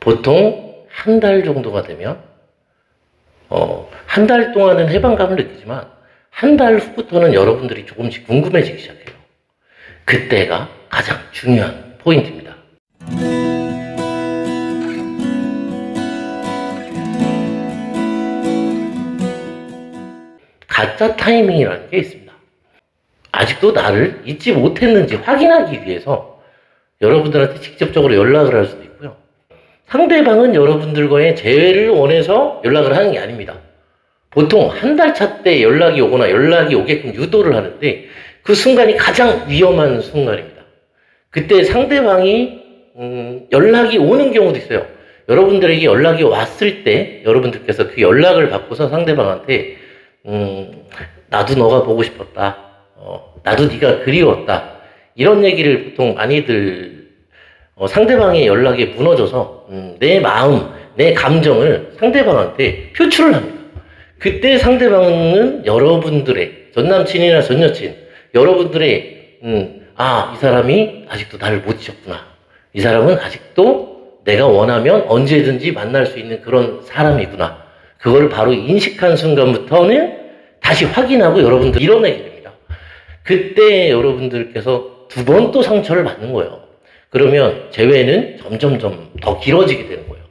보통 한 달 정도가 되면 어, 한 달 동안은 해방감을 느끼지만 한 달 후부터는 여러분들이 조금씩 궁금해지기 시작해요. 그때가 가장 중요한 포인트입니다. 가짜 타이밍이라는 게 있습니다. 아직도 나를 잊지 못했는지 확인하기 위해서 여러분들한테 직접적으로 연락을 할 수도 있고요. 상대방은 여러분들과의 재회를 원해서 연락을 하는 게 아닙니다. 보통 한 달 차 때 연락이 오거나 연락이 오게끔 유도를 하는데 그 순간이 가장 위험한 순간입니다. 그때 상대방이 음, 연락이 오는 경우도 있어요. 여러분들에게 연락이 왔을 때 여러분들께서 그 연락을 받고서 상대방한테 음, 나도 너가 보고 싶었다. 어, 나도 네가 그리웠다. 이런 얘기를 보통 많이들 어, 상대방의 연락에 무너져서 음, 내 마음, 내 감정을 상대방한테 표출을 합니다. 그때 상대방은 여러분들의 전 남친이나 전 여친, 여러분들의 음, 아, 이 사람이 아직도 나를 못 잊었구나. 이 사람은 아직도 내가 원하면 언제든지 만날 수 있는 그런 사람이구나. 그거를 바로 인식한 순간부터는 다시 확인하고 여러분들 이뤄내게 됩니다. 그때 여러분들께서 두 번 또 상처를 받는 거예요. 그러면 재회는 점점점 더 길어지게 되는 거예요.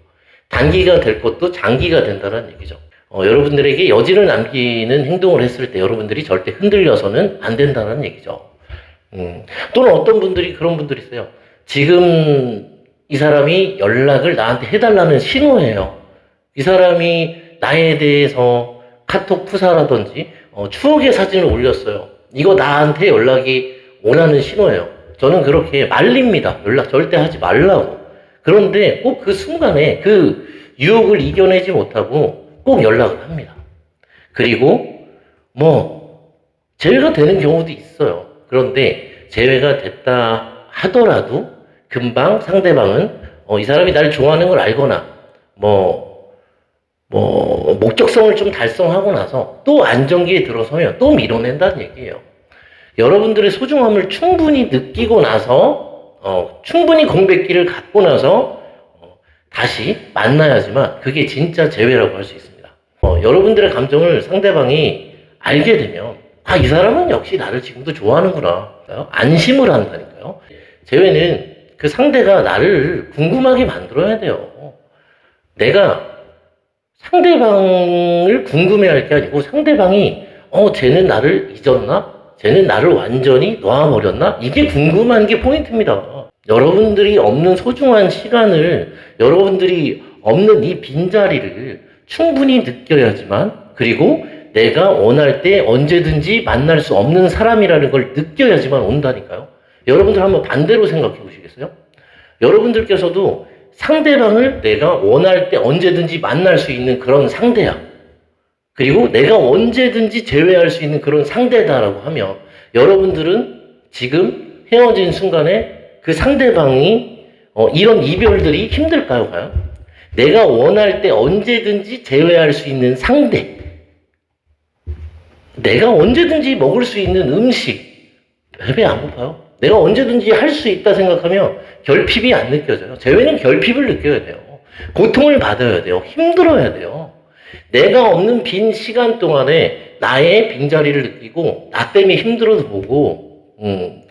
단기가 될 것도 장기가 된다는 얘기죠. 어, 여러분들에게 여지를 남기는 행동을 했을 때 여러분들이 절대 흔들려서는 안 된다는 얘기죠. 음, 또는 어떤 분들이 그런 분들이 있어요. 지금 이 사람이 연락을 나한테 해달라는 신호예요. 이 사람이 나에 대해서 카톡 푸사라든지 어, 추억의 사진을 올렸어요. 이거 나한테 연락이 오라는 신호예요. 저는 그렇게 말립니다. 연락 절대 하지 말라고. 그런데 꼭 그 순간에 그 유혹을 이겨내지 못하고 꼭 연락을 합니다. 그리고 뭐 제외가 되는 경우도 있어요. 그런데 제외가 됐다 하더라도 금방 상대방은 어, 이 사람이 나를 좋아하는 걸 알거나 뭐, 뭐, 목적성을 좀 달성하고 나서 또 안정기에 들어서면 또 밀어낸다는 얘기예요. 여러분들의 소중함을 충분히 느끼고 나서, 어, 충분히 공백기를 갖고 나서, 어, 다시 만나야지만 그게 진짜 재회라고 할 수 있습니다. 어, 여러분들의 감정을 상대방이 알게 되면, 아, 이 사람은 역시 나를 지금도 좋아하는구나. 안심을 한다니까요. 재회는 그 상대가 나를 궁금하게 만들어야 돼요. 내가 상대방을 궁금해 할 게 아니고 상대방이 어, 쟤는 나를 잊었나? 쟤는 나를 완전히 놔버렸나? 이게 궁금한 게 포인트입니다. 여러분들이 없는 소중한 시간을, 여러분들이 없는 이 빈자리를 충분히 느껴야지만, 그리고 내가 원할 때 언제든지 만날 수 없는 사람이라는 걸 느껴야지만 온다니까요. 여러분들 한번 반대로 생각해 보시겠어요? 여러분들께서도 상대방을 내가 원할 때 언제든지 만날 수 있는 그런 상대야. 그리고 내가 언제든지 제외할 수 있는 그런 상대다라고 하면 여러분들은 지금 헤어진 순간에 그 상대방이 어, 이런 이별들이 힘들까요, 과연? 내가 원할 때 언제든지 제외할 수 있는 상대. 내가 언제든지 먹을 수 있는 음식. 배안 고파요? 내가 언제든지 할 수 있다 생각하면 결핍이 안 느껴져요. 재회는 결핍을 느껴야 돼요. 고통을 받아야 돼요. 힘들어야 돼요. 내가 없는 빈 시간 동안에 나의 빈자리를 느끼고 나 때문에 힘들어도 보고 음,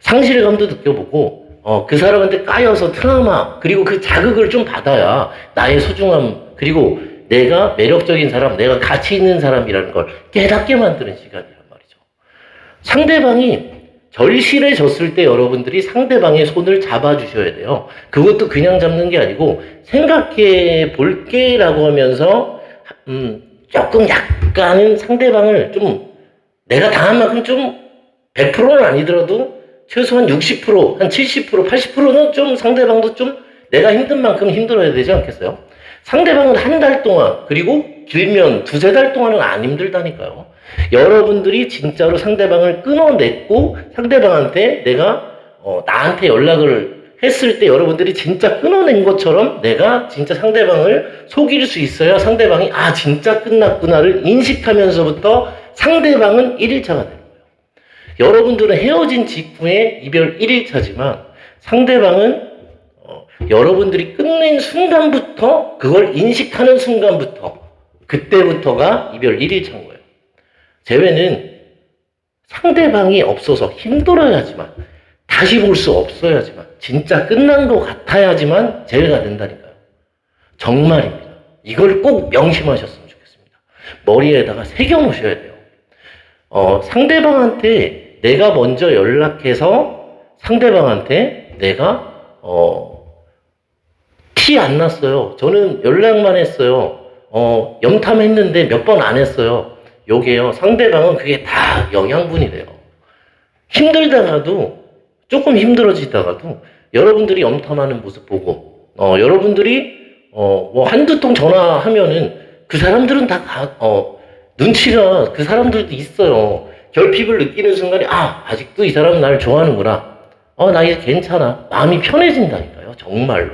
상실감도 느껴보고 어, 그 사람한테 까여서 트라우마 그리고 그 자극을 좀 받아야 나의 소중함 그리고 내가 매력적인 사람 내가 가치 있는 사람이라는 걸 깨닫게 만드는 시간이란 말이죠. 상대방이 절실해졌을 때 여러분들이 상대방의 손을 잡아주셔야 돼요. 그것도 그냥 잡는 게 아니고 생각해 볼게라고 하면서 음, 조금 약간은 상대방을 좀 내가 당한 만큼 좀 100%는 아니더라도 최소한 60%, 한 70%, 80%는 좀 상대방도 좀 내가 힘든 만큼 힘들어야 되지 않겠어요? 상대방은 한 달 동안, 그리고 길면 두세 달 동안은 안 힘들다니까요. 여러분들이 진짜로 상대방을 끊어냈고 상대방한테 내가 어, 나한테 연락을 했을 때 여러분들이 진짜 끊어낸 것처럼 내가 진짜 상대방을 속일 수 있어야 상대방이 아 진짜 끝났구나를 인식하면서부터 상대방은 1일차가 되는 거예요. 여러분들은 헤어진 직후에 이별 1일차지만 상대방은 어, 여러분들이 끝낸 순간부터 그걸 인식하는 순간부터 그때부터가 이별 1일차인 거예요. 재회는 상대방이 없어서 힘들어야지만 다시 볼 수 없어야지만 진짜 끝난 것 같아야지만 재회가 된다니까요. 정말입니다. 이걸 꼭 명심하셨으면 좋겠습니다. 머리에다가 새겨 놓으셔야 돼요. 어, 상대방한테 내가 먼저 연락해서 상대방한테 내가 어, 티 안 났어요. 저는 연락만 했어요. 어, 염탐했는데 몇 번 안 했어요. 요게요. 상대방은 그게 다 영양분이 돼요. 힘들다가도 조금 힘들어지다가도 여러분들이 염탐하는 모습 보고 어, 여러분들이 어, 뭐 한두 통 전화하면은 그 사람들은 다 가, 어, 눈치가 그 사람들도 있어요. 결핍을 느끼는 순간에 아 아직도 이 사람은 나를 좋아하는구나. 어, 나 이제 괜찮아. 마음이 편해진다니까요. 정말로.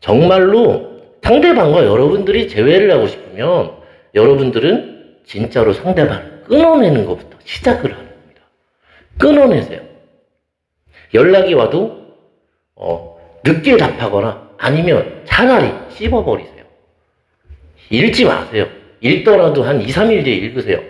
정말로 상대방과 여러분들이 재회를 하고 싶으면 여러분들은 진짜로 상대방을 끊어내는 것부터 시작을 하는 겁니다. 끊어내세요. 연락이 와도 어, 늦게 답하거나 아니면 차라리 씹어버리세요. 읽지 마세요. 읽더라도 한 2, 3일 뒤에 읽으세요.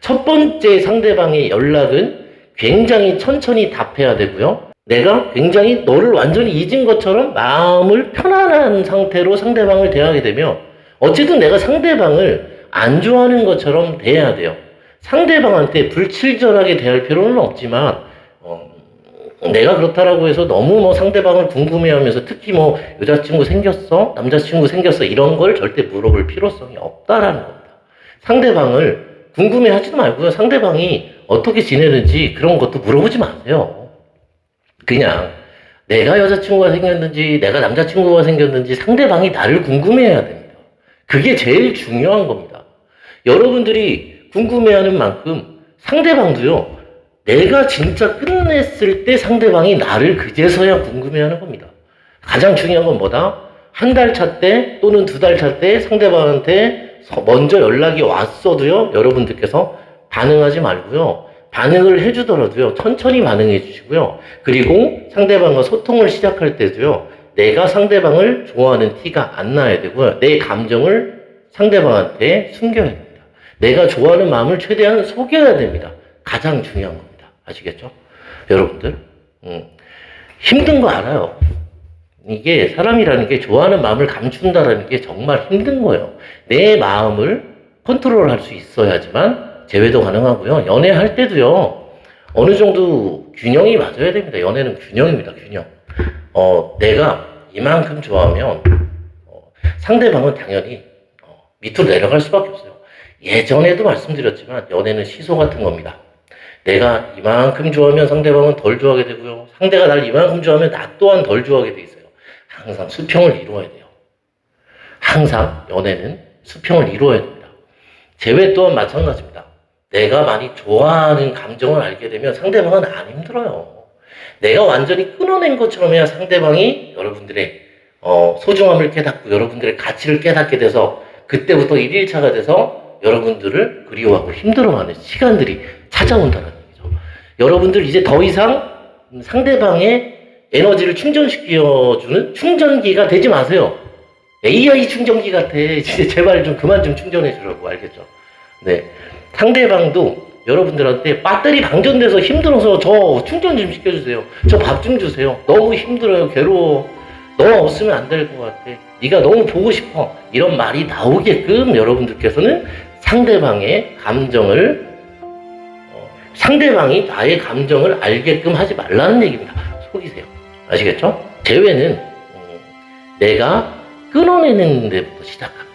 첫 번째 상대방의 연락은 굉장히 천천히 답해야 되고요. 내가 굉장히 너를 완전히 잊은 것처럼 마음을 편안한 상태로 상대방을 대하게 되면 어쨌든 내가 상대방을 안 좋아하는 것처럼 대해야 돼요. 상대방한테 불친절하게 대할 필요는 없지만 어, 내가 그렇다라고 해서 너무 뭐 상대방을 궁금해하면서 특히 뭐 여자친구 생겼어, 남자친구 생겼어 이런 걸 절대 물어볼 필요성이 없다라는 겁니다. 상대방을 궁금해하지도 말고요. 상대방이 어떻게 지내는지 그런 것도 물어보지 마세요. 그냥 내가 여자친구가 생겼는지 내가 남자친구가 생겼는지 상대방이 나를 궁금해해야 됩니다. 그게 제일 중요한 겁니다. 여러분들이 궁금해하는 만큼 상대방도요. 내가 진짜 끝냈을 때 상대방이 나를 그제서야 궁금해하는 겁니다. 가장 중요한 건 뭐다? 한 달 차 때 또는 두 달 차 때 상대방한테 서- 먼저 연락이 왔어도요. 여러분들께서 반응하지 말고요. 반응을 해주더라도요. 천천히 반응해 주시고요. 그리고 상대방과 소통을 시작할 때도요. 내가 상대방을 좋아하는 티가 안 나야 되고요. 내 감정을 상대방한테 숨겨야 됩니다. 내가 좋아하는 마음을 최대한 속여야 됩니다. 가장 중요한 겁니다. 아시겠죠? 여러분들. 음, 힘든 거 알아요. 이게 사람이라는 게 좋아하는 마음을 감춘다라는 게 정말 힘든 거예요. 내 마음을 컨트롤 할 수 있어야지만 재회도 가능하고요. 연애할 때도요. 어느 정도 균형이 맞아야 됩니다. 연애는 균형입니다. 균형. 어, 내가 이만큼 좋아하면 어, 상대방은 당연히 어, 밑으로 내려갈 수밖에 없어요. 예전에도 말씀드렸지만 연애는 시소 같은 겁니다. 내가 이만큼 좋아하면 상대방은 덜 좋아하게 되고요. 상대가 날 이만큼 좋아하면 나 또한 덜 좋아하게 돼 있어요. 항상 수평을 이루어야 돼요. 항상 연애는 수평을 이루어야 됩니다. 재회 또한 마찬가지입니다. 내가 많이 좋아하는 감정을 알게 되면 상대방은 안 힘들어요. 내가 완전히 끊어낸 것처럼 해야 상대방이 여러분들의 어, 소중함을 깨닫고 여러분들의 가치를 깨닫게 돼서 그때부터 1일차가 돼서 여러분들을 그리워하고 힘들어하는 시간들이 찾아온다는 얘기죠. 여러분들 이제 더 이상 상대방의 에너지를 충전시켜주는 충전기가 되지 마세요. AI 충전기 같아. 진짜 제발 좀 그만 좀 충전해 주라고 알겠죠? 네. 상대방도 여러분들한테 배터리 방전돼서 힘들어서 저 충전 좀 시켜주세요. 저 밥 좀 주세요. 너무 힘들어요. 괴로워. 너 없으면 안 될 것 같아. 네가 너무 보고 싶어. 이런 말이 나오게끔 여러분들께서는 상대방의 감정을 어, 상대방이 나의 감정을 알게끔 하지 말라는 얘기입니다. 속이세요. 아시겠죠? 재회는 음, 내가 끊어내는 데부터 시작합니다.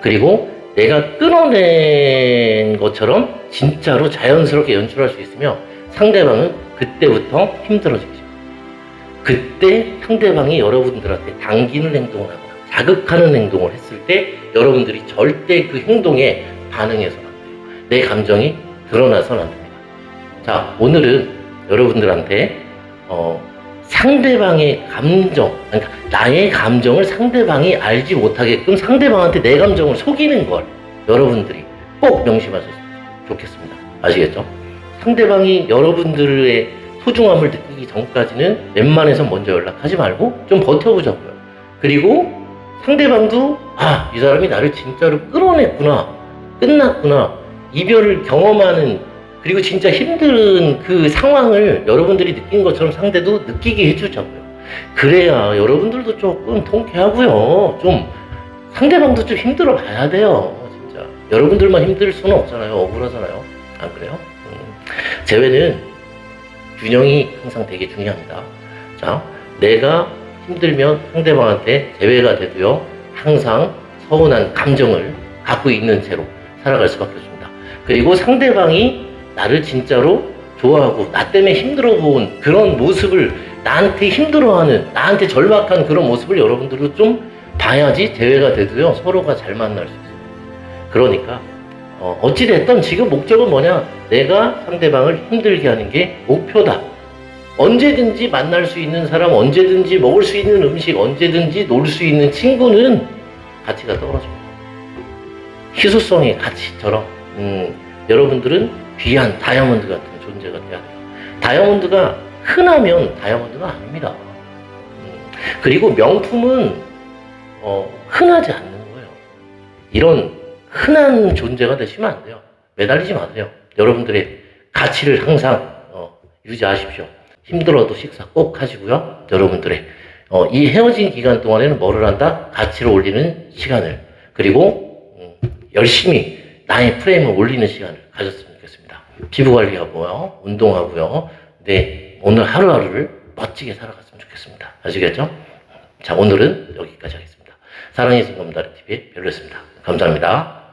그리고 내가 끊어낸 것처럼 진짜로 자연스럽게 연출할 수 있으면 상대방은 그때부터 힘들어지죠. 그때 상대방이 여러분들한테 당기는 행동을 하거나 자극하는 행동을 했을 때 여러분들이 절대 그 행동에 반응해서는 안 돼요. 내 감정이 드러나서는 안 됩니다. 자, 오늘은 여러분들한테 어, 상대방의 감정, 그러니까 나의 감정을 상대방이 알지 못하게끔 상대방한테 내 감정을 속이는 걸 여러분들이 꼭 명심하셨으면 좋겠습니다. 아시겠죠? 상대방이 여러분들의 소중함을 느끼기 전까지는 웬만해서 먼저 연락하지 말고 좀 버텨보자고요. 그리고 상대방도 아, 이 사람이 나를 진짜로 끌어냈구나. 끝났구나. 이별을 경험하는 그리고 진짜 힘든 그 상황을 여러분들이 느낀 것처럼 상대도 느끼게 해주자고요. 그래야 여러분들도 조금 통쾌하고요. 좀 상대방도 좀 힘들어 봐야 돼요. 진짜. 여러분들만 힘들 수는 없잖아요. 억울하잖아요. 안 그래요? 음. 재회는 균형이 항상 되게 중요합니다. 자, 내가 힘들면 상대방한테 재회가 돼도요, 항상 서운한 감정을 갖고 있는 채로 살아갈 수밖에 없습니다. 그리고 상대방이 나를 진짜로 좋아하고 나 때문에 힘들어 본 그런 모습을 나한테 힘들어하는 나한테 절박한 그런 모습을 여러분들도 좀 봐야지 대회가 돼도요 서로가 잘 만날 수 있어요. 그러니까 어, 어찌 됐든 지금 목적은 뭐냐 내가 상대방을 힘들게 하는 게 목표다. 언제든지 만날 수 있는 사람, 언제든지 먹을 수 있는 음식, 언제든지 놀 수 있는 친구는 가치가 떨어집니다. 희소성의 가치처럼 음, 여러분들은 귀한 다이아몬드 같은 존재가 돼야 돼요. 다이아몬드가 흔하면 다이아몬드가 아닙니다. 음, 그리고 명품은 어, 흔하지 않는 거예요. 이런 흔한 존재가 되시면 안 돼요. 매달리지 마세요. 여러분들의 가치를 항상 어, 유지하십시오. 힘들어도 식사 꼭 하시고요. 여러분들의 어, 이 헤어진 기간 동안에는 뭐를 한다? 가치를 올리는 시간을 그리고 음, 열심히 나의 프레임을 올리는 시간을 가졌으면 좋겠습니다. 피부 관리하고요, 운동하고요. 네, 오늘 하루하루를 멋지게 살아갔으면 좋겠습니다. 아시겠죠? 자, 오늘은 여기까지 하겠습니다. 사랑의 순간다리 TV의 별로였습니다. 감사합니다.